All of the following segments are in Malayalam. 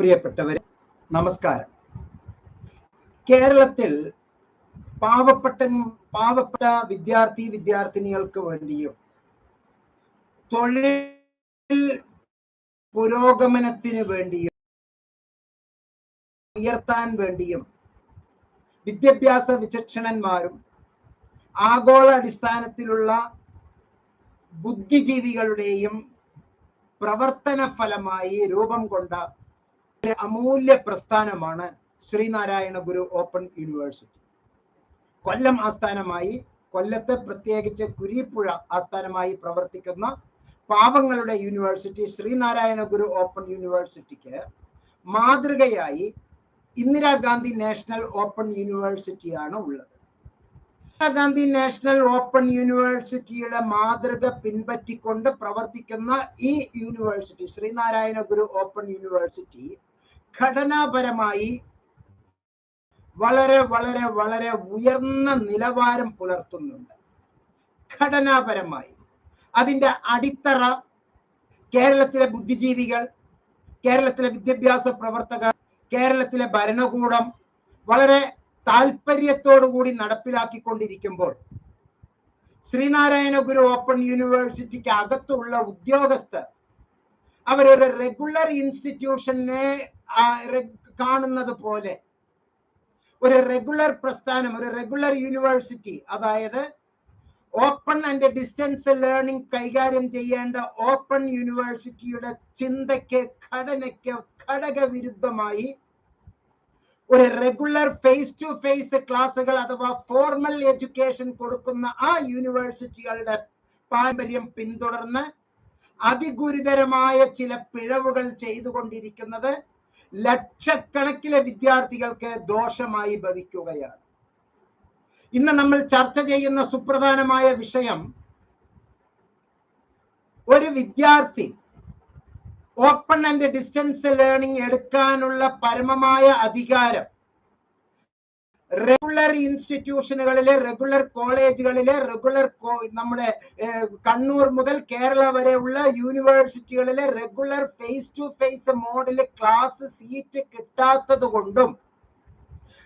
പ്രിയപ്പെട്ടവരെ നമസ്കാരം. കേരളത്തിൽ പാവപ്പെട്ട പാവപ്പെട്ട വിദ്യാർത്ഥി വിദ്യാർത്ഥിനികൾക്ക് വേണ്ടിയും തൊഴിൽ പുരോഗമനത്തിന് വേണ്ടിയും ഉയർത്താൻ വേണ്ടിയും വിദ്യാഭ്യാസ വിചക്ഷണന്മാരും ആഗോള അടിസ്ഥാനത്തിലുള്ള ബുദ്ധിജീവികളുടെയും പ്രവർത്തന ഫലമായി രൂപം കൊണ്ട അമൂല്യ പ്രസ്ഥാനമാണ് ശ്രീനാരായണ ഗുരു ഓപ്പൺ യൂണിവേഴ്സിറ്റി. കൊല്ലം ആസ്ഥാനമായി കൊല്ലത്തെ പ്രത്യേകിച്ച് കുരീപ്പുഴ ആസ്ഥാനമായി പ്രവർത്തിക്കുന്ന പാവങ്ങളുടെ യൂണിവേഴ്സിറ്റി ശ്രീനാരായണ ഗുരു ഓപ്പൺ യൂണിവേഴ്സിറ്റിക്ക് മാതൃകയായി ഇന്ദിരാഗാന്ധി നാഷണൽ ഓപ്പൺ യൂണിവേഴ്സിറ്റിയാണ് ഉള്ളത്. ഇന്ദിരാഗാന്ധി നാഷണൽ ഓപ്പൺ യൂണിവേഴ്സിറ്റിയുടെ മാതൃക പിൻപറ്റിക്കൊണ്ട് പ്രവർത്തിക്കുന്ന ഈ university Sreenarayana Guru open university ഘടനാപരമായി വളരെ വളരെ വളരെ ഉയർന്ന നിലവാരം പുലർത്തുന്നുണ്ട്. ഘടനാപരമായി. അതിന്റെ അടിത്തറ കേരളത്തിലെ ബുദ്ധിജീവികൾ കേരളത്തിലെ വിദ്യാഭ്യാസ പ്രവർത്തകർ കേരളത്തിലെ ഭരണകൂടം വളരെ താല്പര്യത്തോടുകൂടി നടപ്പിലാക്കിക്കൊണ്ടിരിക്കുമ്പോൾ ശ്രീനാരായണ ഗുരു ഓപ്പൺ യൂണിവേഴ്സിറ്റിക്ക് അകത്തുള്ള ഉദ്യോഗസ്ഥർ അവരൊരു റെഗുലർ ഇൻസ്റ്റിറ്റ്യൂഷനെ കാണുന്നത് പോലെ. ഒരു റെഗുലർ പ്രസ്ഥാനം ഒരു റെഗുലർ യൂണിവേഴ്സിറ്റി അതായത് ഓപ്പൺ ആൻഡ് ഡിസ്റ്റൻസ് ലേണിംഗ് കൈകാര്യം ചെയ്യേണ്ട ഓപ്പൺ യൂണിവേഴ്സിറ്റിയുടെ ചിന്തയ്ക്ക് ഘടനയ്ക്ക് ഘടകവിരുദ്ധമായി ഒരു റെഗുലർ ഫേസ് ടു ഫേസ് ക്ലാസ്സുകൾ അഥവാ ഫോർമൽ എഡ്യൂക്കേഷൻ കൊടുക്കുന്ന ആ യൂണിവേഴ്സിറ്റികളുടെ പാരമ്പര്യം പിന്തുടർന്ന് അതിഗുരുതരമായ ചില പിഴവുകൾ ചെയ്തുകൊണ്ടിരിക്കുന്നത് ലക്ഷക്കണക്കിലെ വിദ്യാർത്ഥികൾക്ക് ദോഷമായി ഭവിക്കുകയാണ്. ഇന്ന് നമ്മൾ ചർച്ച ചെയ്യുന്ന സുപ്രധാനമായ വിഷയം ഒരു വിദ്യാർത്ഥി ഓപ്പൺ ആൻഡ് ഡിസ്റ്റൻസ് ലേണിംഗ് എടുക്കാനുള്ള പരമമായ അധികാരം റെഗുലർ ഇൻസ്റ്റിറ്റ്യൂഷനുകളിലെ റെഗുലർ കോളേജുകളിലെ റെഗുലർ നമ്മുടെ കണ്ണൂർ മുതൽ കേരള വരെയുള്ള യൂണിവേഴ്സിറ്റികളിലെ റെഗുലർ ഫേസ് ടു ഫേസ് മോഡിൽ ക്ലാസ് സീറ്റ് കിട്ടാത്തത് കൊണ്ടും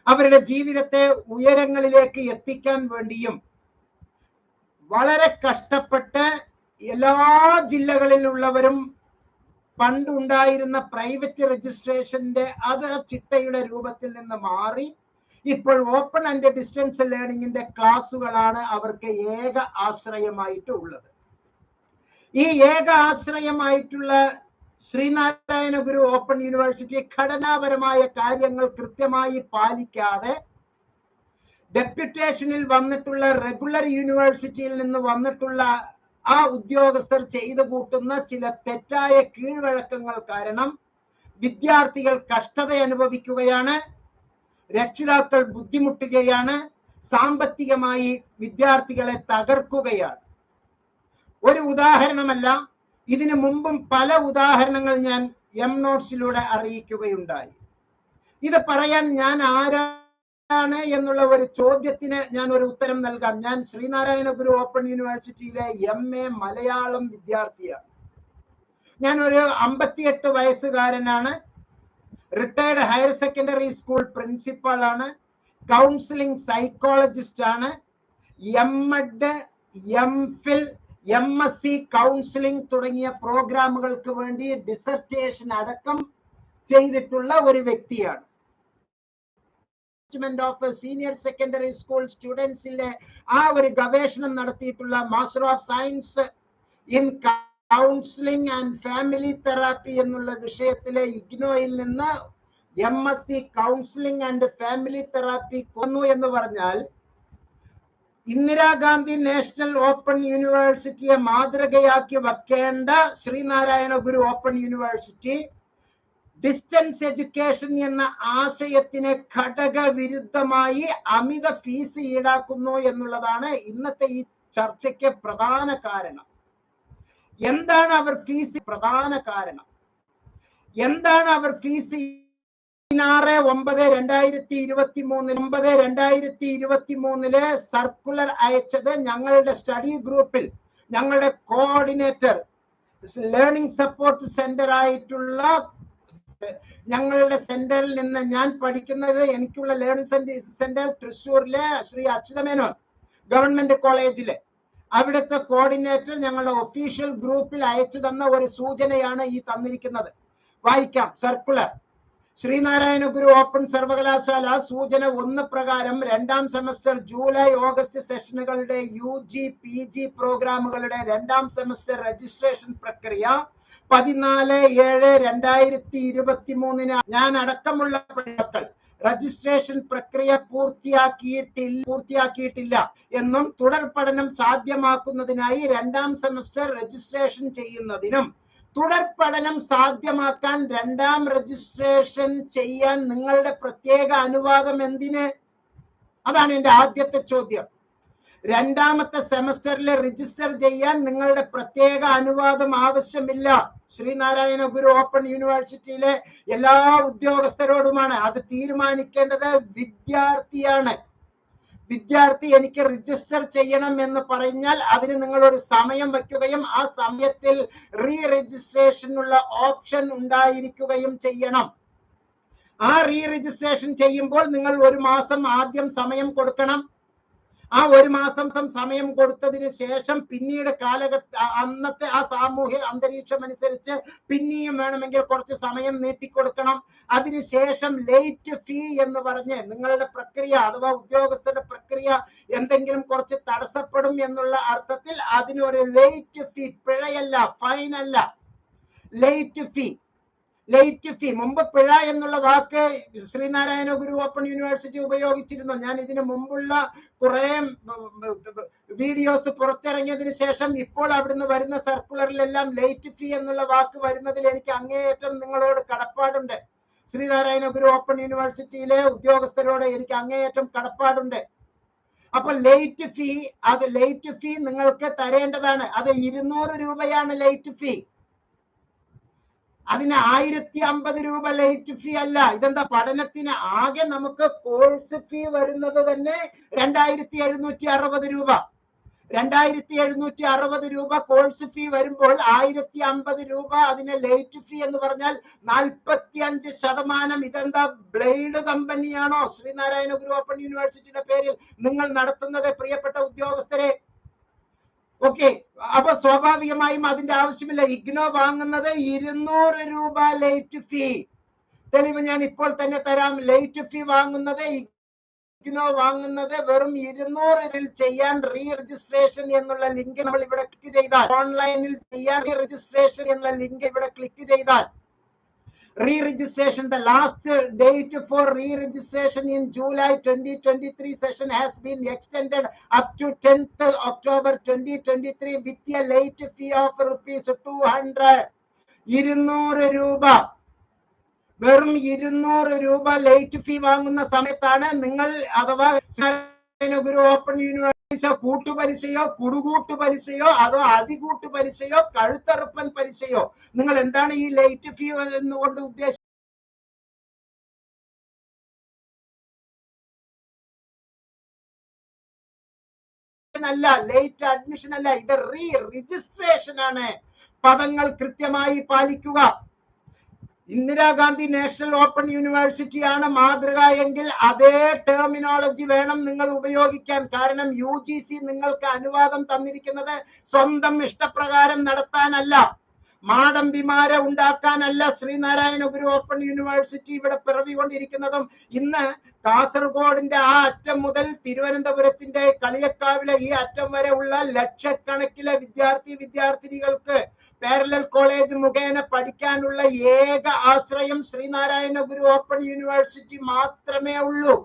അവരുടെ ജീവിതത്തെ ഉയരങ്ങളിലേക്ക് എത്തിക്കാൻ വേണ്ടിയും വളരെ കഷ്ടപ്പെട്ട് എല്ലാ ജില്ലകളിലുള്ളവരും പണ്ടുണ്ടായിരുന്ന പ്രൈവറ്റ് രജിസ്ട്രേഷന്റെ അത് ചിട്ടയുടെ രൂപത്തിൽ നിന്ന് മാറി ഇപ്പോൾ ഓപ്പൺ ആൻഡ് ഡിസ്റ്റൻസ് ലേണിംഗിന്റെ ക്ലാസ്സുകളാണ് അവർക്ക് ഏക ആശ്രയമായിട്ട് ഉള്ളത്. ഈ ഏക ആശ്രയമായിട്ടുള്ള ശ്രീനാരായണ ഗുരു ഓപ്പൺ യൂണിവേഴ്സിറ്റി ഘടനാപരമായ കാര്യങ്ങൾ കൃത്യമായി പാലിക്കാതെ ഡെപ്യൂട്ടേഷനിൽ വന്നിട്ടുള്ള റെഗുലർ യൂണിവേഴ്സിറ്റിയിൽ നിന്ന് വന്നിട്ടുള്ള ആ ഉദ്യോഗസ്ഥർ ചെയ്തു കൂട്ടുന്ന ചില തെറ്റായ കീഴ്വഴക്കങ്ങൾ കാരണം വിദ്യാർത്ഥികൾ കഷ്ടത അനുഭവിക്കുകയാണ് രക്ഷിതാക്കൾ ബുദ്ധിമുട്ടുകയാണ് സാമ്പത്തികമായി വിദ്യാർത്ഥികളെ തകർക്കുകയാണ്. ഒരു ഉദാഹരണമല്ല ഇതിനു മുമ്പും പല ഉദാഹരണങ്ങൾ ഞാൻ എം നോട്ട്സിലൂടെ അറിയിക്കുകയുണ്ടായി. ഇത് പറയാൻ ഞാൻ ആരാണ് എന്നുള്ള ഒരു ചോദ്യത്തിന് ഞാൻ ഒരു ഉത്തരം നൽകാം. ഞാൻ ശ്രീനാരായണ ഗുരു ഓപ്പൺ യൂണിവേഴ്സിറ്റിയിലെ എം എ മലയാളം വിദ്യാർത്ഥിയാണ്. ഞാൻ ഒരു അമ്പത്തിയെട്ട് വയസ്സുകാരനാണ്. Retired higher secondary school principal ആണ്. കൗൺസിലിംഗ് സൈക്കോളജിസ്റ്റ് ആണ്. M Ed M Phil M S C counselling തുടങ്ങിയ പ്രോഗ്രാമുകൾക്ക് വേണ്ടി ഡിസർട്ടേഷൻ അടക്കം ചെയ്തിട്ടുള്ള ഒരു വ്യക്തിയാണ്. ഓഫ് സീനിയർ സെക്കൻഡറി സ്കൂൾ സ്റ്റുഡൻസിലെ ആ ഒരു ഗവേഷണം നടത്തിയിട്ടുള്ള master of science in counselling and family therapy എന്നുള്ള വിഷയത്തിലെ ഇഗ്നോയിൽ നിന്ന് M S C counselling and family therapy കൊന്നു എന്ന് പറഞ്ഞാൽ ഇന്ദിരാഗാന്ധി നാഷണൽ ഓപ്പൺ യൂണിവേഴ്സിറ്റിയെ മാതൃകയാക്കി വെക്കേണ്ട Sreenarayana Guru open university distance education എന്ന ആശയത്തിന് ഘടകവിരുദ്ധമായി അമിത ഫീസ് ഈടാക്കുന്നു എന്നുള്ളതാണ് ഇന്നത്തെ ഈ ചർച്ചയ്ക്ക് പ്രധാന കാരണം. എന്താണ് അവർ ഫീസ് പ്രധാന കാരണം. എന്താണ് അവർ ഫീസ് പതിനാറ് ഒമ്പത് രണ്ടായിരത്തി ഇരുപത്തി മൂന്നിൽ ഒമ്പത് രണ്ടായിരത്തി ഇരുപത്തി മൂന്നിൽ സർക്കുലർ അയച്ചത് ഞങ്ങളുടെ സ്റ്റഡി ഗ്രൂപ്പിൽ ഞങ്ങളുടെ കോർഡിനേറ്റർ ലേണിംഗ് സപ്പോർട്ട് സെന്റർ ആയിട്ടുള്ള ഞങ്ങളുടെ സെന്ററിൽ നിന്ന് ഞാൻ പഠിക്കുന്നത് എനിക്കുള്ള ലേണിംഗ് സെന്റർ തൃശ്ശൂരിലെ ശ്രീ അച്യുതമേനോൻ ഗവൺമെന്റ് കോളേജിൽ. അവിടുത്തെ കോർഡിനേറ്റർ ഞങ്ങളുടെ ഒഫീഷ്യൽ ഗ്രൂപ്പിൽ അയച്ചു തന്ന ഒരു സൂചനയാണ് ഈ തന്നിരിക്കുന്നത്. വായിക്കാം സർക്കുലർ ശ്രീനാരായണ ഗുരു ഓപ്പൺ സർവകലാശാല സൂചന ഒന്ന് പ്രകാരം രണ്ടാം സെമസ്റ്റർ ജൂലൈ ഓഗസ്റ്റ് സെഷനുകളുടെ യു ജി പി ജി പ്രോഗ്രാമുകളുടെ രണ്ടാം സെമസ്റ്റർ രജിസ്ട്രേഷൻ പ്രക്രിയ പതിനാല് ഏഴ് രണ്ടായിരത്തി ഇരുപത്തി മൂന്നിന് ഞാൻ അടക്കമുള്ള പഠിതാക്കൾ രജിസ്ട്രേഷൻ പ്രക്രിയ പൂർത്തിയാക്കിയിട്ടില്ല പൂർത്തിയാക്കിയിട്ടില്ല എന്നും തുടർ പഠനം സാധ്യമാക്കുന്നതിനായി രണ്ടാം സെമസ്റ്റർ രജിസ്ട്രേഷൻ ചെയ്യുന്നതിനും തുടർ പഠനം സാധ്യമാക്കാൻ രണ്ടാം രജിസ്ട്രേഷൻ ചെയ്യാൻ നിങ്ങളുടെ പ്രത്യേക അനുവാദം എന്തിന്? അതാണ് എന്റെ ആദ്യത്തെ ചോദ്യം. രണ്ടാമത്തെ സെമസ്റ്ററിൽ രജിസ്റ്റർ ചെയ്യാൻ നിങ്ങളുടെ പ്രത്യേക അനുവാദം ആവശ്യമില്ല. ശ്രീനാരായണ ഗുരു ഓപ്പൺ യൂണിവേഴ്സിറ്റിയിലെ എല്ലാ ഉദ്യോഗസ്ഥരോടുമാണ്. അത് തീരുമാനിക്കേണ്ടത് വിദ്യാർത്ഥിയാണ്. വിദ്യാർത്ഥി എനിക്ക് രജിസ്റ്റർ ചെയ്യണം എന്ന് പറഞ്ഞാൽ അതിന് നിങ്ങൾ ഒരു സമയം വയ്ക്കുകയും ആ സമയത്തിൽ റീ രജിസ്ട്രേഷനുള്ള ഓപ്ഷൻ ഉണ്ടായിരിക്കുകയും ചെയ്യണം. ആ റീ രജിസ്ട്രേഷൻ ചെയ്യുമ്പോൾ നിങ്ങൾ ഒരു മാസം ആദ്യം സമയം കൊടുക്കണം. ആ ഒരു മാസം സമയം കൊടുത്തതിന് ശേഷം പിന്നീട് കാലഘട്ട അന്നത്തെ ആ സാമൂഹ്യ അന്തരീക്ഷം അനുസരിച്ച് പിന്നെയും വേണമെങ്കിൽ കുറച്ച് സമയം നീട്ടിക്കൊടുക്കണം. അതിനുശേഷം ലേറ്റ് ഫീ എന്ന് പറഞ്ഞ് നിങ്ങളുടെ പ്രക്രിയ അഥവാ ഉദ്യോഗസ്ഥരുടെ പ്രക്രിയ എന്തെങ്കിലും കുറച്ച് തടസ്സപ്പെടും എന്നുള്ള അർത്ഥത്തിൽ അതിനൊരു ലേറ്റ് ഫീ പിഴയല്ല ഫൈനല്ല ലേറ്റ് ഫീ ലേറ്റ് ഫീ മുമ്പ് പിഴ എന്നുള്ള വാക്ക് ശ്രീനാരായണ ഗുരു ഓപ്പൺ യൂണിവേഴ്സിറ്റി ഉപയോഗിച്ചിരുന്നു. ഞാൻ ഇതിനു മുമ്പുള്ള കുറെ വീഡിയോസ് പുറത്തിറങ്ങിയതിനു ശേഷം ഇപ്പോൾ അവിടുന്ന് വരുന്ന സർക്കുലറിലെല്ലാം ലേറ്റ് ഫീ എന്നുള്ള വാക്ക് വരുന്നതിൽ എനിക്ക് അങ്ങേയറ്റം നിങ്ങളോട് കടപ്പാടുണ്ട്. ശ്രീനാരായണ ഗുരു ഓപ്പൺ യൂണിവേഴ്സിറ്റിയിലെ ഉദ്യോഗസ്ഥരോട് എനിക്ക് അങ്ങേയറ്റം കടപ്പാടുണ്ട്. അപ്പൊ ലേറ്റ് ഫീ അത് ലേറ്റ് ഫീ നിങ്ങൾക്ക് തരേണ്ടതാണ്. അത് ഇരുന്നൂറ് രൂപയാണ് ലേറ്റ് ഫീ അതിന് ആയിരത്തി അമ്പത് രൂപ ലേറ്റ് ഫീ അല്ല. ഇതെന്താ പഠനത്തിന് ആകെ നമുക്ക് കോഴ്സ് ഫീ വരുന്നത് തന്നെ രണ്ടായിരത്തി എഴുന്നൂറ്റി അറുപത് രൂപ. രണ്ടായിരത്തി എഴുന്നൂറ്റി അറുപത് രൂപ കോഴ്സ് ഫീ വരുമ്പോൾ ആയിരത്തി അമ്പത് രൂപ അതിന് ലേറ്റ് ഫീ എന്ന് പറഞ്ഞാൽ നാൽപ്പത്തി അഞ്ച് ശതമാനം. ഇതെന്താ ബ്ലേഡ് കമ്പനിയാണോ? ശ്രീനാരായണ ഗുരു ഓപ്പൺ യൂണിവേഴ്സിറ്റിയുടെ പേരിൽ നിങ്ങൾ നടത്തുന്നത് പ്രിയപ്പെട്ട ഉദ്യോഗസ്ഥരെ? ഓക്കെ അപ്പൊ സ്വാഭാവികമായും അതിന്റെ ആവശ്യമില്ല. ഇഗ്നോ വാങ്ങുന്നത് ഇരുന്നൂറ് രൂപ ലേറ്റ് ഫീ തെളിവ് ഞാൻ ഇപ്പോൾ തന്നെ തരാം. ലേറ്റ് ഫീ വാങ്ങുന്നത് ഇഗ്നോ വാങ്ങുന്നത് വെറും ഇരുന്നൂറിൽ ചെയ്യാൻ റീ രജിസ്ട്രേഷൻ എന്നുള്ള ലിങ്ക് നമ്മൾ ഇവിടെ ക്ലിക്ക് ചെയ്താൽ ഓൺലൈനിൽ ചെയ്യാൻ റീ രജിസ്ട്രേഷൻ എന്നുള്ള ലിങ്ക് ഇവിടെ ക്ലിക്ക് ചെയ്താൽ re-registration the last uh, date for re-registration in july 2023 session has been extended up to 10th october 2023 with a late fee of rupees 200 ഇരുന്നൂറ് രൂപ വെറും ഇരുന്നൂറ് രൂപ ലേറ്റ് ഫീ വാങ്ങുന്ന സമയത്താണ് നിങ്ങൾ അഥവാ ഗുരു ഓപ്പൺ യൂണിവേഴ്സിറ്റി കൂട്ടുപലിശയോ കുടുകൂട്ടു പലിശയോ അതോ അതികൂട്ടു പലിശയോ കഴുത്തറുപ്പൻ പലിശയോ നിങ്ങൾ എന്താണ് ഈ ലൈറ്റ് ഫീ എന്നുകൊണ്ട് ഉദ്ദേശിച്ചത് അല്ല ലേറ്റ് അഡ്മിഷൻ അല്ല ഇത് റീ രജിസ്ട്രേഷൻ ആണ്. പദങ്ങൾ കൃത്യമായി പാലിക്കുക. ഇന്ദിരാഗാന്ധി നാഷണൽ ഓപ്പൺ യൂണിവേഴ്സിറ്റിയാണ് മാതൃക എങ്കിൽ അതേ ടെർമിനോളജി വേണം നിങ്ങൾ ഉപയോഗിക്കാൻ. കാരണം യു നിങ്ങൾക്ക് അനുവാദം തന്നിരിക്കുന്നത് സ്വന്തം ഇഷ്ടപ്രകാരം നടത്താനല്ല. മാടമ്പിമാരെ ഉണ്ടാക്കാനല്ല ശ്രീനാരായണ ഗുരു ഓപ്പൺ യൂണിവേഴ്സിറ്റി ഇവിടെ പിറവികൊണ്ടിരിക്കുന്നതും. ഇന്ന് കാസർഗോഡിന്റെ ആ അറ്റം മുതൽ തിരുവനന്തപുരത്തിന്റെ കളിയക്കാവിലെ ഈ അറ്റം വരെ ഉള്ള ലക്ഷക്കണക്കിലെ വിദ്യാർത്ഥി വിദ്യാർത്ഥിനികൾക്ക് പാരലൽ കോളേജ് മുഖേന പഠിക്കാനുള്ള ഏക ആശ്രയം ശ്രീനാരായണ ഗുരു ഓപ്പൺ യൂണിവേഴ്സിറ്റി മാത്രമേ ഉള്ളൂ.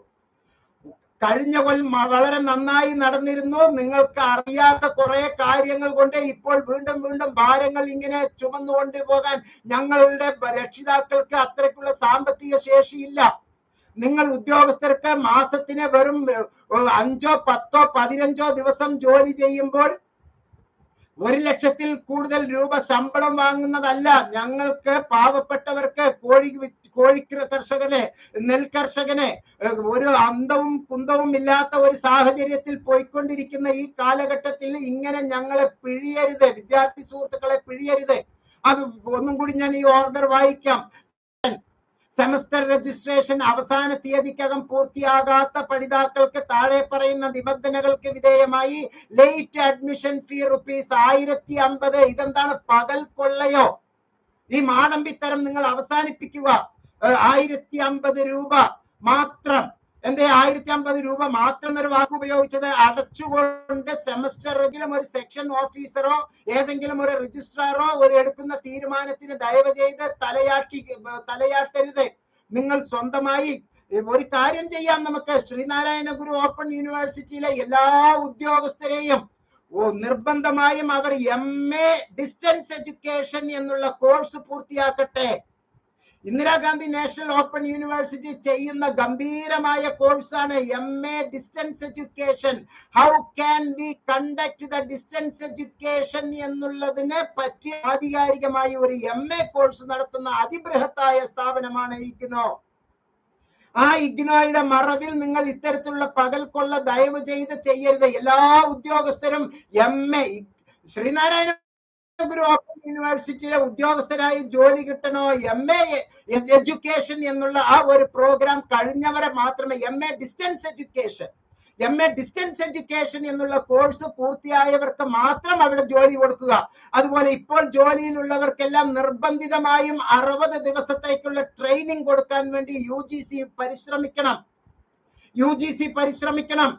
കഴിഞ്ഞ കൊല്ലം വളരെ നന്നായി നടന്നിരുന്നു. നിങ്ങൾക്ക് അറിയാത്ത കുറെ കാര്യങ്ങൾ കൊണ്ട് ഇപ്പോൾ വീണ്ടും വീണ്ടും ഭാരങ്ങൾ ഇങ്ങനെ ചുമന്നുകൊണ്ട് പോകാൻ ഞങ്ങളുടെ രക്ഷിതാക്കൾക്ക് അത്രയ്ക്കുള്ള സാമ്പത്തിക ശേഷിയില്ല. നിങ്ങൾ ഉദ്യോഗസ്ഥർക്ക് മാസത്തിന് വെറും അഞ്ചോ പത്തോ പതിനഞ്ചോ ദിവസം ജോലി ചെയ്യുമ്പോൾ ഒരു ലക്ഷത്തിൽ കൂടുതൽ രൂപ ശമ്പളം വാങ്ങുന്നതല്ല. ഞങ്ങൾക്ക് പാവപ്പെട്ടവർക്ക് കോഴി കോഴി കർഷകനെ നെൽ കർഷകനെ ഒരു അന്തവും കുന്തവും ഇല്ലാത്ത ഒരു സാഹചര്യത്തിൽ പോയിക്കൊണ്ടിരിക്കുന്ന ഈ കാലഘട്ടത്തിൽ ഇങ്ങനെ ഞങ്ങളെ പിഴിയരുത് വിദ്യാർത്ഥി സുഹൃത്തുക്കളെ പിഴിയരുത്. അത് ഒന്നും കൂടി ഞാൻ ഈ ഓർഡർ വായിക്കാം. സെമസ്റ്റർ രജിസ്ട്രേഷൻ അവസാന തീയതിക്കകം പൂർത്തിയാകാത്ത പഠിതാക്കൾക്ക് താഴെ പറയുന്ന നിബന്ധനകൾക്ക് വിധേയമായി ലേറ്റ് അഡ്മിഷൻ ഫീ റുപ്പീസ് ആയിരത്തി അമ്പത് ഇതെന്താണ് പകൽ കൊള്ളയോ? ഈ മാടമ്പിത്തരം നിങ്ങൾ അവസാനിപ്പിക്കുക. ആയിരത്തി അമ്പത് രൂപ മാത്രം. എന്തേ ആയിരത്തി അമ്പത് രൂപ മാത്രം ഒരു വാക്ക് ഉപയോഗിച്ചത് അടച്ചുകൊണ്ട് എങ്കിലും ഒരു സെക്ഷൻ ഓഫീസറോ ഏതെങ്കിലും ഒരു രജിസ്ട്രാറോ ഒരു എടുക്കുന്ന തീരുമാനത്തിന് ദയവ് ചെയ്ത് തലയാട്ടി തലയാട്ടരുത്. നിങ്ങൾ സ്വന്തമായി ഒരു കാര്യം ചെയ്യാം നമുക്ക്. ശ്രീനാരായണ ഗുരു ഓപ്പൺ യൂണിവേഴ്സിറ്റിയിലെ എല്ലാ ഉദ്യോഗസ്ഥരെയും നിർബന്ധമായും അവർ എം എ ഡിസ്റ്റൻസ് എഡ്യൂക്കേഷൻ എന്നുള്ള കോഴ്സ് പൂർത്തിയാക്കട്ടെ. ഇന്ദിരാഗാന്ധി നാഷണൽ ഓപ്പൺ യൂണിവേഴ്സിറ്റി ചെയ്യുന്ന ഗംഭീരമായ കോഴ്സാണ് M A distance education how can we conduct the distance education എന്നുള്ളതിനെ പറ്റി ആധികാരികമായി ഒരു എം എ കോഴ്സ് നടത്തുന്ന അതിബൃഹത്തായ സ്ഥാപനമാണ് ഇഗ്നോ. ആ ഇഗ്നോയുടെ മറവിൽ നിങ്ങൾ ഇത്തരത്തിലുള്ള പകൽ കൊള്ള ദയവ് ചെയ്ത് ചെയ്യരുത്. എല്ലാ ഉദ്യോഗസ്ഥരും എം എ ശ്രീനാരായണ ഗുരു യൂണിവേഴ്സിറ്റിയിലെ ഉദ്യോഗസ്ഥരായി ജോലി കിട്ടണോ? എം എ എഡ്യൂക്കേഷൻ എന്നുള്ള ആ ഒരു പ്രോഗ്രാം കഴിഞ്ഞവരെ മാത്രമേ M A distance education M A distance education എന്നുള്ള കോഴ്സ് പൂർത്തിയായവർക്ക് മാത്രം അവിടെ ജോലി കൊടുക്കുക. അതുപോലെ ഇപ്പോൾ ജോലിയിലുള്ളവർക്കെല്ലാം നിർബന്ധിതമായും അറുപത് ദിവസത്തേക്കുള്ള ട്രെയിനിങ് കൊടുക്കാൻ വേണ്ടി യു പരിശ്രമിക്കണം. യു പരിശ്രമിക്കണം.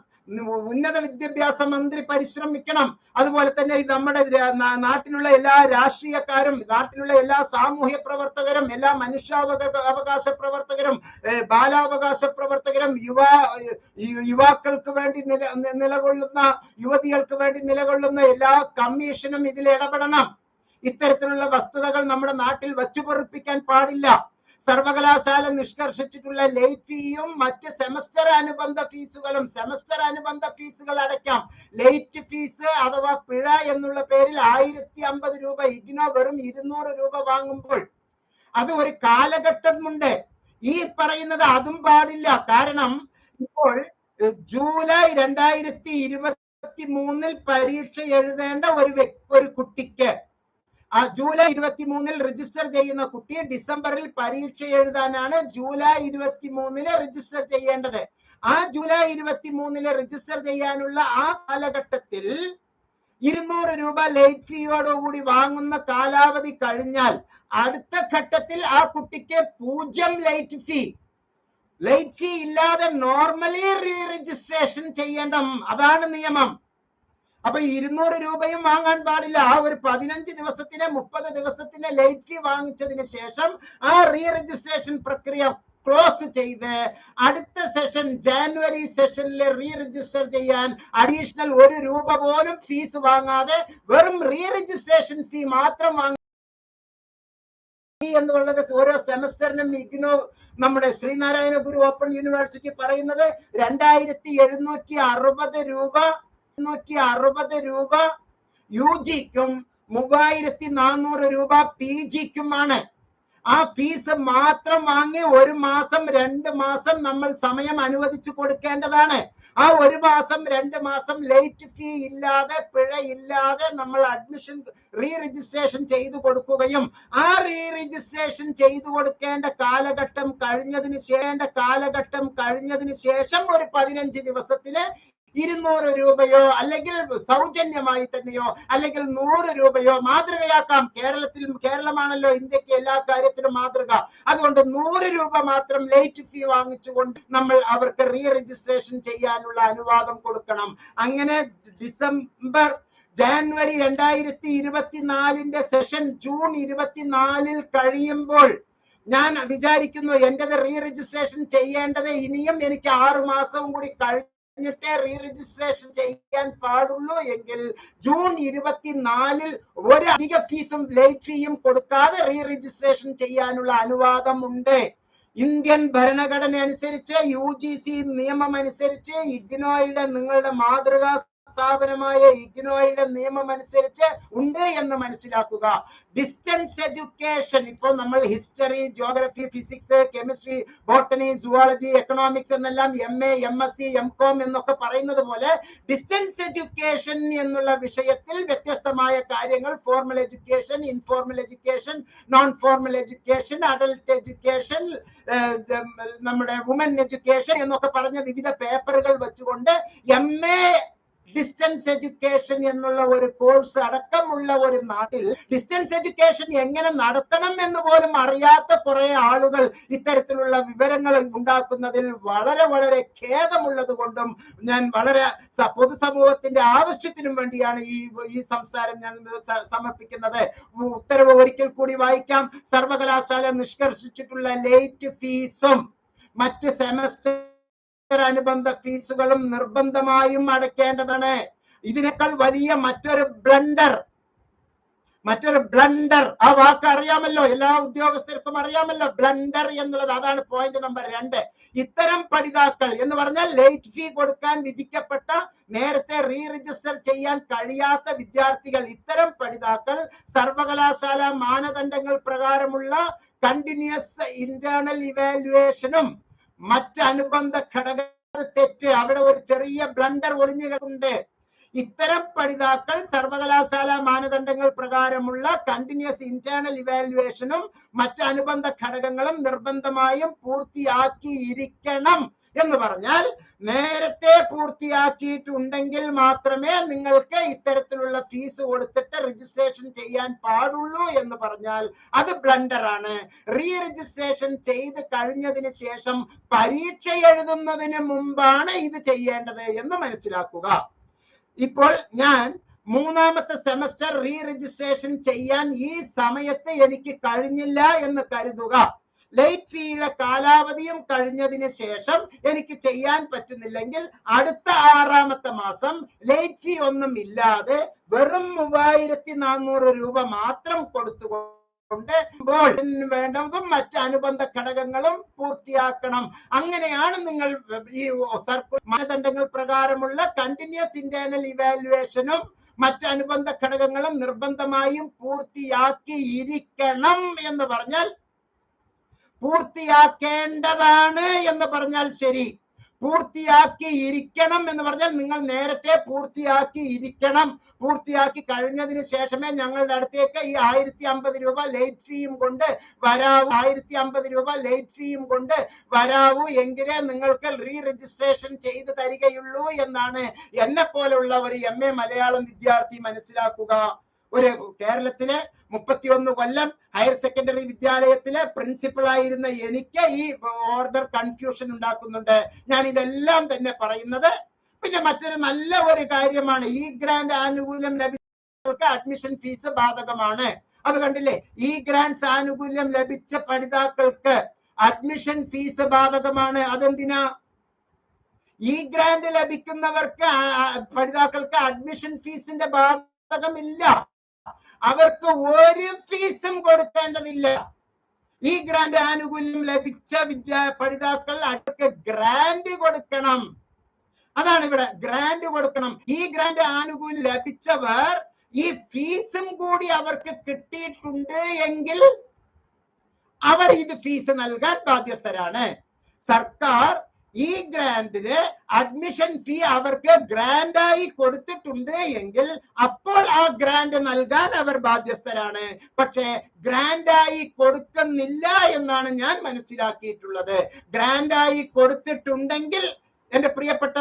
ഉന്നത വിദ്യാഭ്യാസ മന്ത്രി പരിശ്രമിക്കണം. അതുപോലെ തന്നെ നമ്മുടെ നാട്ടിലുള്ള എല്ലാ രാഷ്ട്രീയക്കാരും നാട്ടിലുള്ള എല്ലാ സാമൂഹ്യ പ്രവർത്തകരും എല്ലാ മനുഷ്യാവകാശ പ്രവർത്തകരും ബാലാവകാശ പ്രവർത്തകരും യുവ യുവാക്കൾക്ക് വേണ്ടി നില നിലകൊള്ളുന്ന യുവതികൾക്ക് വേണ്ടി നിലകൊള്ളുന്ന എല്ലാ കമ്മീഷനും ഇതിൽ ഇടപെടണം. ഇത്തരത്തിലുള്ള വസ്തുതകൾ നമ്മുടെ നാട്ടിൽ വച്ചുപൊറിപ്പിക്കാൻ പാടില്ല. സർവകലാശാല നിഷ്കർഷിച്ചിട്ടുള്ള ലേറ്റ് ഫീയും മറ്റ് സെമസ്റ്റർ അനുബന്ധ ഫീസുകളും സെമസ്റ്റർ അനുബന്ധ ഫീസുകൾ അടയ്ക്കാം. ലേറ്റ് ഫീസ് അഥവാ പിഴ എന്നുള്ള പേരിൽ ആയിരത്തി അമ്പത് രൂപ ഇഗ്നോ വെറും ഇരുന്നൂറ് രൂപ വാങ്ങുമ്പോൾ അത് ഒരു കാലഘട്ടമുണ്ട് ഈ പറയുന്നത് അതും പാടില്ല. കാരണം ഇപ്പോൾ ജൂലൈ രണ്ടായിരത്തി ഇരുപത്തി മൂന്നിൽ പരീക്ഷ എഴുതേണ്ട ഒരു ഒരു കുട്ടിക്ക് ജൂലൈ ഇരുപത്തി മൂന്നിൽ രജിസ്റ്റർ ചെയ്യുന്ന കുട്ടി ഡിസംബറിൽ പരീക്ഷ എഴുതാനാണ് ജൂലൈ ഇരുപത്തി മൂന്നിൽ രജിസ്റ്റർ ചെയ്യേണ്ടത്. ആ ജൂലൈ ഇരുപത്തി മൂന്നിൽ രജിസ്റ്റർ ചെയ്യാനുള്ള ആ കാലഘട്ടത്തിൽ ഇരുന്നൂറ് രൂപ ലേറ്റ് ഫീയോടുകൂടി വാങ്ങുന്ന കാലാവധി കഴിഞ്ഞാൽ അടുത്ത ഘട്ടത്തിൽ ആ കുട്ടിക്ക് പൂജ്യം ലേറ്റ് ഫീ ലേറ്റ് ഫീ ഇല്ലാതെ നോർമലി റീ രജിസ്ട്രേഷൻ ചെയ്യണം. അതാണ് നിയമം. അപ്പൊ ഇരുന്നൂറ് രൂപയും വാങ്ങാൻ പാടില്ല. ആ ഒരു പതിനഞ്ച് ദിവസത്തിന് മുപ്പത് ദിവസത്തിന് ലൈറ്റ് ഫീ വാങ്ങിച്ചതിന് ശേഷം ആ റീ രജിസ്ട്രേഷൻ പ്രക്രിയ ക്ലോസ് ചെയ്ത് അടുത്ത സെഷൻ ജാനുവരി സെഷനിൽ റീ രജിസ്റ്റർ ചെയ്യാൻ അഡീഷണൽ ഒരു രൂപ പോലും ഫീസ് വാങ്ങാതെ വെറും റീ രജിസ്ട്രേഷൻ ഫീ മാത്രം വാങ്ങി എന്നുള്ളത് ഓരോ സെമസ്റ്ററിനും ഇഗ്നോ നമ്മുടെ ശ്രീനാരായണ ഗുരു ഓപ്പൺ യൂണിവേഴ്സിറ്റി പറയുന്നത് രണ്ടായിരത്തി എഴുന്നൂറ്റി അറുപത് രൂപ ഇരുന്നൂറ്റി അറുപത് രൂപ യു ജിക്കും മൂവായിരത്തി നാനൂറ് രൂപ പി ജിക്കുമാണ്. ആ ഫീസ് മാത്രം വാങ്ങി ഒരു മാസം രണ്ട് മാസം നമ്മൾ സമയം അനുവദിച്ചു കൊടുക്കേണ്ടതാണ്. ആ ഒരു മാസം രണ്ട് മാസം ലേറ്റ് ഫീ ഇല്ലാതെ പിഴ ഇല്ലാതെ നമ്മൾ അഡ്മിഷൻ റീ രജിസ്ട്രേഷൻ ചെയ്തു കൊടുക്കുകയും ആ റീ രജിസ്ട്രേഷൻ ചെയ്തു കൊടുക്കേണ്ട കാലഘട്ടം കഴിഞ്ഞതിന് ശേഷം കാലഘട്ടം കഴിഞ്ഞതിന് ശേഷം ഒരു പതിനഞ്ച് ദിവസത്തിന് ഇരുന്നൂറ് രൂപയോ അല്ലെങ്കിൽ സൗജന്യമായി തന്നെയോ അല്ലെങ്കിൽ നൂറ് രൂപയോ മാതൃകയാക്കാം. കേരളത്തിൽ കേരളമാണല്ലോ ഇന്ത്യയ്ക്ക് എല്ലാ കാര്യത്തിലും മാതൃക. അതുകൊണ്ട് നൂറ് രൂപ മാത്രം ലേറ്റ് ഫീ വാങ്ങിച്ചുകൊണ്ട് നമ്മൾ അവർക്ക് റീ രജിസ്ട്രേഷൻ ചെയ്യാനുള്ള അനുവാദം കൊടുക്കണം. അങ്ങനെ ഡിസംബർ ജാനുവരി രണ്ടായിരത്തി ഇരുപത്തിനാലിന്റെ സെഷൻ ജൂൺ ഇരുപത്തിനാലിൽ കഴിയുമ്പോൾ ഞാൻ വിചാരിക്കുന്നു എന്റേത് റീ രജിസ്ട്രേഷൻ ചെയ്യേണ്ടത് ഇനിയും എനിക്ക് ആറു മാസവും കൂടി കഴിഞ്ഞു കഴിഞ്ഞിട്ടേ റീ രജിസ്ട്രേഷൻ ചെയ്യാൻ പാടുള്ളൂ എങ്കിൽ ജൂൺ ഇരുപത്തിനാലിൽ ഒരു അധിക ഫീസും ലേറ്റ് ഫീയും കൊടുക്കാതെ റീ രജിസ്ട്രേഷൻ ചെയ്യാനുള്ള അനുവാദം ഉണ്ട് ഇന്ത്യൻ ഭരണഘടന അനുസരിച്ച് യു ജി സി നിയമം അനുസരിച്ച് ഇഗ്നോയുടെ നിങ്ങളുടെ മാതൃകാ സ്ഥാപനമായ ഇഗ്നോയുടെ നിയമം അനുസരിച്ച് ഉണ്ട് എന്ന് മനസ്സിലാക്കുക. ഡിസ്റ്റൻസ് എഡ്യൂക്കേഷൻ ഇപ്പോൾ നമ്മൾ history geography physics chemistry botany zoology economics എന്നെല്ലാം M A M S C M Com എന്നൊക്കെ പറയുന്നത് പോലെ ഡിസ്റ്റൻസ് എഡ്യൂക്കേഷൻ എന്നുള്ള വിഷയത്തിൽ വ്യത്യസ്തമായ കാര്യങ്ങൾ formal education informal education non formal education adult education നമ്മുടെ വുമൻ എഡ്യൂക്കേഷൻ എന്നൊക്കെ പറഞ്ഞ വിവിധ പേപ്പറുകൾ വെച്ചുകൊണ്ട് എം എ ഡിസ്റ്റൻസ് എഡ്യൂക്കേഷൻ എന്നുള്ള ഒരു കോഴ്സ് അടക്കമുള്ള ഒരു നാട്ടിൽ ഡിസ്റ്റൻസ് എഡ്യൂക്കേഷൻ എങ്ങനെ നടത്തണം എന്ന് പോലും അറിയാത്ത കുറെ ആളുകൾ ഇത്തരത്തിലുള്ള വിവരങ്ങൾ ഉണ്ടാക്കുന്നതിൽ വളരെ വളരെ ഖേദമുള്ളത് കൊണ്ടും ഞാൻ വളരെ പൊതുസമൂഹത്തിന്റെ ആവശ്യത്തിനും വേണ്ടിയാണ് ഈ ഈ സംസാരം ഞാൻ സമർപ്പിക്കുന്നത്. ഉത്തരവ് ഒരിക്കൽ കൂടി വായിക്കാം. സർവകലാശാല നിഷ്കർഷിച്ചിട്ടുള്ള ലേറ്റ് ഫീസും മറ്റ് സെമസ്റ്റർ അനുബന്ധ ഫീസുകളും നിർബന്ധമായും അടയ്ക്കേണ്ടതാണ്. ഇതിനേക്കാൾ വലിയ മറ്റൊരു ബ്ലണ്ടർ മറ്റൊരു ബ്ലണ്ടർ. ആ വാക്ക് അറിയാമല്ലോ എല്ലാ ഉദ്യോഗസ്ഥർക്കും അറിയാമല്ലോ ബ്ലണ്ടർ എന്നുള്ളത്. അതാണ് പോയിന്റ് നമ്പർ രണ്ട്. ഇത്തരം പഠിതാക്കൾ എന്ന് പറഞ്ഞാൽ ലേറ്റ് ഫീ കൊടുക്കാൻ വിധിക്കപ്പെട്ട നേരത്തെ റീ രജിസ്റ്റർ ചെയ്യാൻ കഴിയാത്ത വിദ്യാർത്ഥികൾ. ഇത്തരം പഠിതാക്കൾ സർവകലാശാല മാനദണ്ഡങ്ങൾ പ്രകാരമുള്ള കണ്ടിന്യൂസ് ഇന്റേണൽ ഇവാലുവേഷനും മറ്റ് അനുബന്ധ ഘടക തെറ്റ്. അവിടെ ഒരു ചെറിയ ബ്ലണ്ടർ ഒളിഞ്ഞു കിടക്കുന്നുണ്ട് ഇത്തരം പഠിതാക്കൾ സർവകലാശാല മാനദണ്ഡങ്ങൾ പ്രകാരമുള്ള കണ്ടിന്യൂസ് ഇന്റേണൽ ഇവാലുവേഷനും മറ്റ് അനുബന്ധ ഘടകങ്ങളും നിർബന്ധമായും പൂർത്തിയാക്കിയിരിക്കണം എന്ന് പറഞ്ഞാൽ നേരത്തെ പൂർത്തിയാക്കിയിട്ടുണ്ടെങ്കിൽ മാത്രമേ നിങ്ങൾക്ക് ഇത്തരത്തിലുള്ള ഫീസ് കൊടുത്തിട്ട് രജിസ്ട്രേഷൻ ചെയ്യാൻ പാടുള്ളൂ എന്ന് പറഞ്ഞാൽ അത് ബ്ലണ്ടർ ആണ്. റീ രജിസ്ട്രേഷൻ ചെയ്ത് കഴിഞ്ഞതിന് ശേഷം പരീക്ഷ എഴുതുന്നതിന് മുമ്പാണ് ഇത് ചെയ്യേണ്ടത് എന്ന് മനസ്സിലാക്കുക. ഇപ്പോൾ ഞാൻ മൂന്നാമത്തെ സെമസ്റ്റർ റീ രജിസ്ട്രേഷൻ ചെയ്യാൻ ഈ സമയത്ത് എനിക്ക് കഴിഞ്ഞില്ല എന്ന് കരുതുക. ലേറ്റ് ഫീയുടെ കാലാവധിയും കഴിഞ്ഞതിന് ശേഷം എനിക്ക് ചെയ്യാൻ പറ്റുന്നില്ലെങ്കിൽ അടുത്ത ആറാമത്തെ മാസം ലേറ്റ് ഫീ ഒന്നും ഇല്ലാതെ വെറും മൂവായിരത്തി നാനൂറ് രൂപ മാത്രം കൊടുത്തുകൊണ്ട് കൊണ്ട് വേണ്ടതും മറ്റ് അനുബന്ധ ഘടകങ്ങളും പൂർത്തിയാക്കണം. അങ്ങനെയാണ് നിങ്ങൾ ഈ സർക്കിൾ മാനദണ്ഡങ്ങൾ പ്രകാരമുള്ള കണ്ടിന്യൂസ് ഇന്റേണൽ ഇവാലുവേഷനും മറ്റ് അനുബന്ധ ഘടകങ്ങളും നിർബന്ധമായും പൂർത്തിയാക്കിയിരിക്കണം എന്ന് പറഞ്ഞാൽ പൂർത്തിയാക്കേണ്ടതാണ് എന്ന് പറഞ്ഞാൽ ശരി. പൂർത്തിയാക്കി ഇരിക്കണം എന്ന് പറഞ്ഞാൽ നിങ്ങൾ നേരത്തെ പൂർത്തിയാക്കി ഇരിക്കണം. പൂർത്തിയാക്കി കഴിഞ്ഞതിന് ശേഷമേ ഞങ്ങളുടെ അടുത്തേക്ക് ഈ ആയിരത്തി അമ്പത് രൂപ ലേറ്റ് ഫീയും കൊണ്ട് വരാവൂ. ആയിരത്തി അമ്പത് രൂപ ലേറ്റ് ഫീയും കൊണ്ട് വരാവൂ എങ്കിലേ നിങ്ങൾക്ക് റീ രജിസ്ട്രേഷൻ ചെയ്ത് തരികയുള്ളൂ എന്നാണ് എന്നെ പോലുള്ള ഒരു എം എ മലയാളം വിദ്യാർത്ഥി മനസ്സിലാക്കുക. ഒരു കേരളത്തിലെ മുപ്പത്തിയൊന്ന് കൊല്ലം ഹയർ സെക്കൻഡറി വിദ്യാലയത്തിലെ പ്രിൻസിപ്പൾ ആയിരുന്ന എനിക്ക് ഈ ഓർഡർ കൺഫ്യൂഷൻ ഉണ്ടാക്കുന്നുണ്ട്. ഞാൻ ഇതെല്ലാം തന്നെ പറയുന്നത്. പിന്നെ മറ്റൊരു നല്ല ഒരു കാര്യമാണ് ഈ ഗ്രാൻഡ് ആനുകൂല്യം ലഭിച്ചവർക്ക് അഡ്മിഷൻ ഫീസ് ബാധകമാണ്. അത് കണ്ടില്ലേ? ഈ ഗ്രാൻഡ്സ് ആനുകൂല്യം ലഭിച്ച പഠിതാക്കൾക്ക് അഡ്മിഷൻ ഫീസ് ബാധകമാണ്. അതെന്തിനാ? ഈ ഗ്രാൻഡ് ലഭിക്കുന്നവർക്ക് പഠിതാക്കൾക്ക് അഡ്മിഷൻ ഫീസിന്റെ ബാധകമില്ല. അവർക്ക് ഒരു ഫീസും കൊടുക്കേണ്ടതില്ല. ഈ ഗ്രാന്റ് ആനുകൂല്യം ലഭിച്ച വിദ്യാ പഠിതാക്കൾ അവർക്ക് ഗ്രാന്റ് കൊടുക്കണം. അതാണ് ഇവിടെ ഗ്രാന്റ് കൊടുക്കണം. ഈ ഗ്രാന്റ് ആനുകൂല്യം ലഭിച്ചവർ ഈ ഫീസും കൂടി അവർക്ക് കിട്ടിയിട്ടുണ്ട് എങ്കിൽ അവർ ഇത് ഫീസ് നൽകാൻ ബാധ്യസ്ഥരാണ്. സർക്കാർ ഈ ഗ്രാൻഡിൽ അഡ്മിഷൻ ഫീ അവർക്ക് ഗ്രാൻഡായി കൊടുത്തിട്ടുണ്ട് എങ്കിൽ അപ്പോൾ ആ ഗ്രാൻഡ് നൽകാൻ അവർ ബാധ്യസ്ഥരാണ്. പക്ഷേ ഗ്രാൻഡായി കൊടുക്കുന്നില്ല എന്നാണ് ഞാൻ മനസ്സിലാക്കിയിട്ടുള്ളത്. ഗ്രാൻഡായി കൊടുത്തിട്ടുണ്ടെങ്കിൽ എന്റെ പ്രിയപ്പെട്ട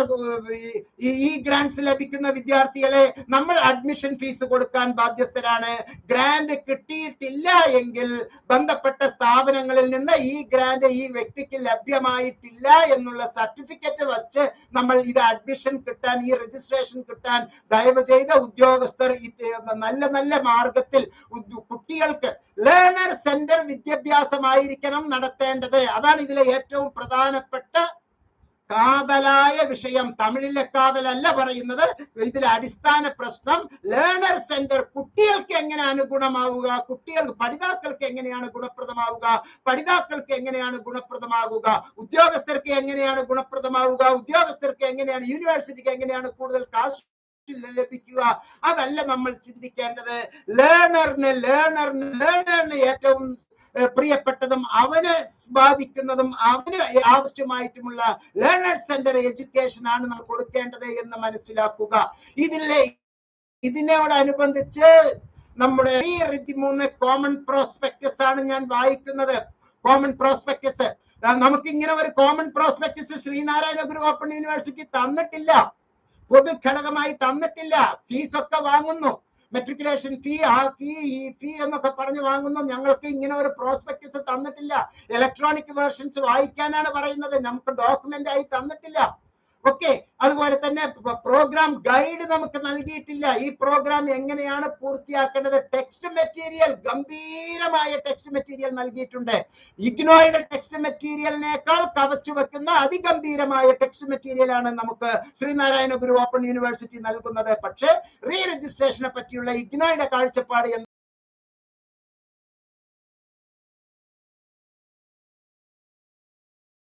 ഈ- ഗ്രാൻഡ്സ് ലഭിക്കുന്ന വിദ്യാർത്ഥികളെ നമ്മൾ അഡ്മിഷൻ ഫീസ് കൊടുക്കാൻ ബാധ്യസ്ഥരാണ്. ഗ്രാൻഡ് കിട്ടിയിട്ടില്ല എങ്കിൽ ബന്ധപ്പെട്ട സ്ഥാപനങ്ങളിൽ നിന്ന് ഈ ഗ്രാൻഡ് ഈ വ്യക്തിക്ക് ലഭ്യമായിട്ടില്ല എന്നുള്ള സർട്ടിഫിക്കറ്റ് വച്ച് നമ്മൾ ഇത് അഡ്മിഷൻ കിട്ടാൻ ഈ രജിസ്ട്രേഷൻ കിട്ടാൻ ദയവ് ചെയ്ത ഉദ്യോഗസ്ഥർ നല്ല നല്ല മാർഗത്തിൽ കുട്ടികൾക്ക് ലേണർ സെന്റർ വിദ്യാഭ്യാസമായിരിക്കണം നടത്തേണ്ടത്. അതാണ് ഇതിലെ ഏറ്റവും പ്രധാനപ്പെട്ട കാതലായ വിഷയം തമിഴിലെ കാതലല്ല പറയുന്നത്. ഇതിലെ അടിസ്ഥാന പ്രശ്നം ലേണർ സെന്റർ കുട്ടികൾക്ക് എങ്ങനെ അനുഗുണമാവുക? കുട്ടികൾ പഠിതാക്കൾക്ക് എങ്ങനെയാണ് ഗുണപ്രദമാവുക? പഠിതാക്കൾക്ക് എങ്ങനെയാണ് ഗുണപ്രദമാവുക ഉദ്യോഗസ്ഥർക്ക് എങ്ങനെയാണ് ഗുണപ്രദമാവുക? ഉദ്യോഗസ്ഥർക്ക് എങ്ങനെയാണ്? യൂണിവേഴ്സിറ്റിക്ക് എങ്ങനെയാണ് കൂടുതൽ കാശ് ലഭിക്കുക? അതല്ല നമ്മൾ ചിന്തിക്കേണ്ടത്. ലേണറിന് ലേണറിന് ലേണറിന് ഏറ്റവും പ്രിയപ്പെട്ടതും അവന് ബാധിക്കുന്നതും അവന് ആവശ്യമായിട്ടുമുള്ള ലേണർ സെന്റർ എഡ്യൂക്കേഷൻ ആണ് നമ്മൾ കൊടുക്കേണ്ടത് എന്ന് മനസ്സിലാക്കുക. ഇതിലെ ഇതിനോടനുബന്ധിച്ച് നമ്മുടെ ഈ മൂന്ന് കോമൺ പ്രോസ്പെക്ടസ് ആണ് ഞാൻ വായിക്കുന്നത്. കോമൺ പ്രോസ്പെക്ടസ് നമുക്ക് ഇങ്ങനെ ഒരു common prospectus Sreenarayana Guru open university തന്നിട്ടില്ല. പൊതു ഘടകമായി തന്നിട്ടില്ല ഫീസൊക്കെ വാങ്ങുന്നു. മെട്രിക്കുലേഷൻ ഫീ ആ ഫീ ഈ ഫീ എന്നൊക്കെ പറഞ്ഞ് വാങ്ങുന്നു ഞങ്ങൾക്ക് ഇങ്ങനെ ഒരു പ്രോസ്പെക്ടസ് തന്നിട്ടില്ല. ഇലക്ട്രോണിക് വേർഷൻസ് വായിക്കാനാണ് പറയുന്നത്. നമുക്ക് ഡോക്യുമെന്റ് ആയി തന്നിട്ടില്ല. ഓക്കെ അതുപോലെ തന്നെ പ്രോഗ്രാം ഗൈഡ് നമുക്ക് നൽകിയിട്ടില്ല. ഈ പ്രോഗ്രാം എങ്ങനെയാണ് പൂർത്തിയാക്കേണ്ടത്? ടെക്സ്റ്റ് മെറ്റീരിയൽ ഗംഭീരമായ ടെക്സ്റ്റ് മെറ്റീരിയൽ നൽകിയിട്ടുണ്ട്. ഇഗ്നോയുടെ ടെക്സ്റ്റ് മെറ്റീരിയലിനേക്കാൾ കവച്ചു വെക്കുന്ന അതിഗംഭീരമായ ടെക്സ്റ്റ് മെറ്റീരിയലാണ് നമുക്ക് ശ്രീനാരായണ ഗുരു ഓപ്പൺ യൂണിവേഴ്സിറ്റി നൽകുന്നത്. പക്ഷേ റീ രജിസ്ട്രേഷനെ പറ്റിയുള്ള ഇഗ്നോയുടെ കാഴ്ചപ്പാട്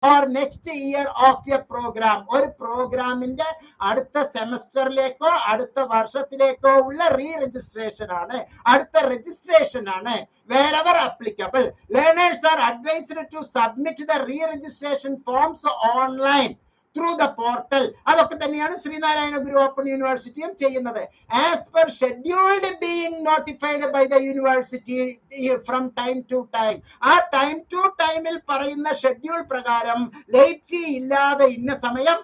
or next year of a programme ഒരു പ്രോഗ്രാമിന്റെ അടുത്ത സെമസ്റ്ററിലേക്കോ അടുത്ത വർഷത്തിലേക്കോ ഉള്ള റീ രജിസ്ട്രേഷൻ ആണ്. അടുത്ത രജിസ്ട്രേഷൻ ആണ്. Wherever applicable learners are advised to submit the re registration forms online through the portal അതൊക്കെ തന്നെയാണ് ശ്രീനാരായണ ഗുരു ഓപ്പൺ യൂണിവേഴ്സിറ്റിയും ചെയ്യുന്നത്. As per scheduled being notified by the university from time to time ആ ടൈം ടു ടൈമിൽ പറയുന്ന ഷെഡ്യൂൾ പ്രകാരം ലേറ്റ് ഫീ ഇല്ലാതെ ഇന്ന സമയം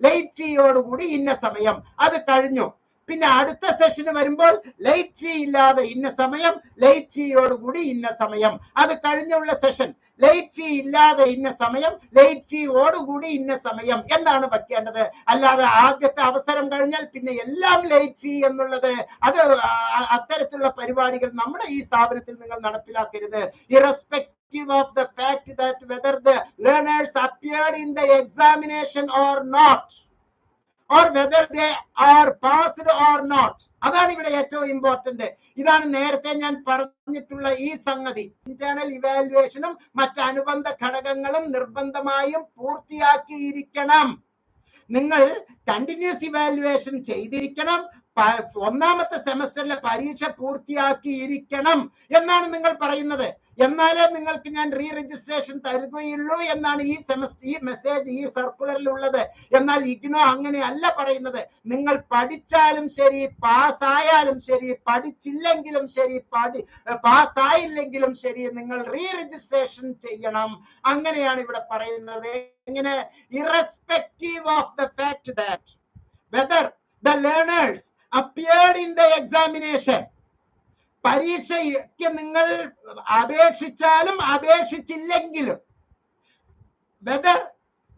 ലേറ്റ് ഫീയോടുകൂടി ഇന്ന സമയം. അത് കഴിഞ്ഞു. പിന്നെ അടുത്ത സെഷന് വരുമ്പോൾ ലേറ്റ് ഫീ ഇല്ലാതെ ഇന്ന സമയം ലേറ്റ് ഫീയോടുകൂടി ഇന്ന സമയം. അത് കഴിഞ്ഞുള്ള സെഷൻ ലേറ്റ് ഫീ ഇല്ലാതെ ഇന്ന സമയം ലേറ്റ് ഫീയോടുകൂടി ഇന്ന സമയം. എന്നാണ് വയ്ക്കേണ്ടത് അല്ലാതെ ആദ്യത്തെ അവസരം കഴിഞ്ഞാൽ പിന്നെ എല്ലാം ലേറ്റ് ഫീ എന്നുള്ളത് അത് അത്തരത്തിലുള്ള പരിപാടികൾ നമ്മുടെ ഈ സ്ഥാപനത്തിൽ നിങ്ങൾ നടപ്പിലാക്കരുത്. Irrespective of the fact that whether the learners appeared in the examination or not. Or whether they are passed or not അതാണ് ഇവിടെ ഏറ്റവും ഇമ്പോർട്ടന്റ് ഇതാണ് നേരത്തെ ഞാൻ പറഞ്ഞിട്ടുള്ള ഈ സംഗതി. ഇന്റേണൽ ഇവാലുവേഷനും മറ്റ് അനുബന്ധ ഘടകങ്ങളും നിർബന്ധമായും പൂർത്തിയാക്കിയിരിക്കണം. നിങ്ങൾ കണ്ടിന്യൂസ് ഇവാലുവേഷൻ ചെയ്തിരിക്കണം. ഒന്നാമത്തെ സെമസ്റ്ററിലെ പരീക്ഷ പൂർത്തിയാക്കിയിരിക്കണം എന്നാണ് നിങ്ങൾ പറയുന്നത്. എന്നാലേ നിങ്ങൾക്ക് ഞാൻ റീ രജിസ്ട്രേഷൻ തരുകയുള്ളൂ എന്നാണ് ഈ സെമസ്റ്റർ ഈ മെസ്സേജ് ഈ സർക്കുലറിൽ ഉള്ളത്. എന്നാൽ ഇഗ്നോ അങ്ങനെയല്ല പറയുന്നത്. നിങ്ങൾ പഠിച്ചാലും ശരി പാസ്സായാലും ശരി പഠിച്ചില്ലെങ്കിലും ശരി പഠി പാസ്സായില്ലെങ്കിലും ശരി നിങ്ങൾ റീ രജിസ്ട്രേഷൻ ചെയ്യണം. അങ്ങനെയാണ് ഇവിടെ പറയുന്നത്. എങ്ങനെ irrespective of the fact that whether the learners appeared in the examination പരീക്ഷയ്ക്ക് നിങ്ങൾ അപേക്ഷിച്ചാലും അപേക്ഷിച്ചില്ലെങ്കിലും whether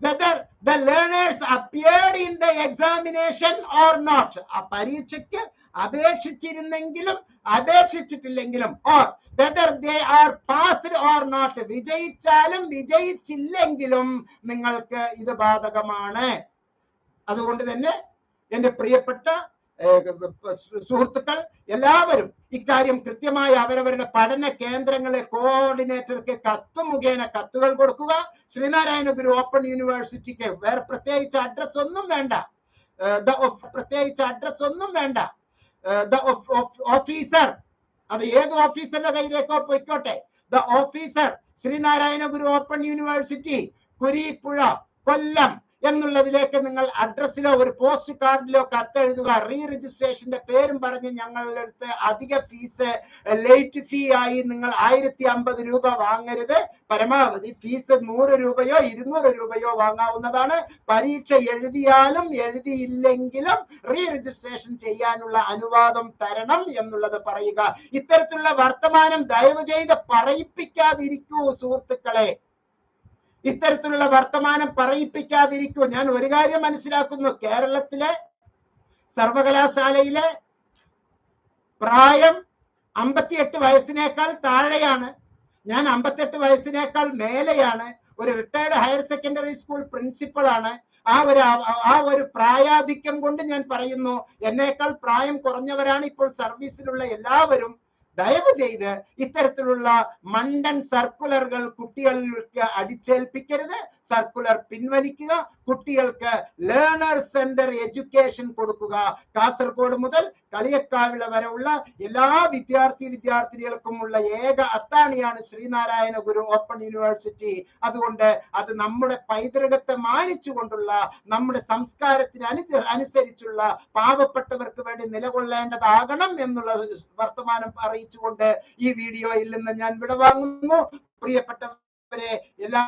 whether the learners appeared in the examination or not ആ പരീക്ഷയ്ക്ക് അപേക്ഷിച്ചിരുന്നെങ്കിലും അപേക്ഷിച്ചിട്ടില്ലെങ്കിലും or whether they are passed or not വിജയിച്ചാലും വിജയിച്ചില്ലെങ്കിലും നിങ്ങൾക്ക് ഇത് ബാധകമാണ്. അതുകൊണ്ട് തന്നെ എന്റെ പ്രിയപ്പെട്ട സുഹൃത്തുക്കൾ എല്ലാവരും ഇക്കാര്യം കൃത്യമായി അവരവരുടെ പഠന കേന്ദ്രങ്ങളെ കോർഡിനേറ്റർക്ക് കത്ത് മുഖേന കത്തുകൾ കൊടുക്കുക. ശ്രീനാരായണ ഗുരു ഓപ്പൺ യൂണിവേഴ്സിറ്റിക്ക് വേറെ പ്രത്യേകിച്ച് അഡ്രസ് ഒന്നും വേണ്ട. പ്രത്യേകിച്ച് അഡ്രസ് ഒന്നും വേണ്ട. ദ ഓഫീസർ അത് ഏത് ഓഫീസറിന്റെ കയ്യിലേക്കോ പോയിക്കോട്ടെ. The officer Sreenarayana Guru open university Kureepuzha Kollam എന്നുള്ളതിലേക്ക് നിങ്ങൾ അഡ്രസ്സിലോ ഒരു പോസ്റ്റ് കാർഡിലോ കത്തെഴുതുക. റീ രജിസ്ട്രേഷന്റെ പേരും പറഞ്ഞ് ഞങ്ങളുടെ അടുത്ത് അധിക ഫീസ് ലേറ്റ് ഫീ ആയി നിങ്ങൾ ആയിരത്തി അമ്പത് രൂപ വാങ്ങരുത്. പരമാവധി ഫീസ് നൂറ് രൂപയോ ഇരുന്നൂറ് രൂപയോ വാങ്ങാവുന്നതാണ്. പരീക്ഷ എഴുതിയാലും എഴുതിയില്ലെങ്കിലും റീ രജിസ്ട്രേഷൻ ചെയ്യാനുള്ള അനുവാദം തരണം എന്നുള്ളത് പറയുക. ഇത്തരത്തിലുള്ള വർത്തമാനം ദയവ് ചെയ്ത് പറയിപ്പിക്കാതിരിക്കൂ സുഹൃത്തുക്കളെ. ഇത്തരത്തിലുള്ള വർത്തമാനം പറയിപ്പിക്കാതിരിക്കൂ. ഞാൻ ഒരു കാര്യം മനസ്സിലാക്കുന്നു. കേരളത്തിലെ സർവകലാശാലയിലെ പ്രായം അമ്പത്തിയെട്ട് വയസ്സിനേക്കാൾ താഴെയാണ്. ഞാൻ അമ്പത്തെട്ട് വയസ്സിനേക്കാൾ മേലെയാണ്. ഒരു retired higher secondary school principal ആണ്. ആ ഒരു ആ ഒരു പ്രായാധിക്യം കൊണ്ട് ഞാൻ പറയുന്നു. എന്നേക്കാൾ പ്രായം കുറഞ്ഞവരാണ് ഇപ്പോൾ സർവീസിലുള്ള എല്ലാവരും. ദയവ് ചെയ്ത് ഇത്തരത്തിലുള്ള മണ്ടൻ സർക്കുലറുകൾ കുട്ടികൾക്ക് അടിച്ചേൽപ്പിക്കരുത് സർക്കുലർ പിൻവലിക്കുക കുട്ടികൾക്ക് ലേണർ സെന്റർ എഡ്യൂക്കേഷൻ കൊടുക്കുക. കാസർഗോഡ് മുതൽ കളിയക്കാവിള വരെ ഉള്ള എല്ലാ വിദ്യാർത്ഥി വിദ്യാർത്ഥിനികൾക്കുമുള്ള ഏക അത്താണിയാണ് ശ്രീനാരായണ ഗുരു ഓപ്പൺ യൂണിവേഴ്സിറ്റി അതുകൊണ്ട് അത് നമ്മുടെ പൈതൃകത്തെ മാനിച്ചുകൊണ്ടുള്ള നമ്മുടെ സംസ്കാരത്തിന് അനു അനുസരിച്ചുള്ള പാവപ്പെട്ടവർക്ക് വേണ്ടി നിലകൊള്ളേണ്ടതാകണം എന്നുള്ള വർത്തമാനം അറിയിച്ചുകൊണ്ട് ഈ വീഡിയോയിൽ നിന്ന് ഞാൻ വിടവാങ്ങുന്നു. പ്രിയപ്പെട്ടവരെ എല്ലാ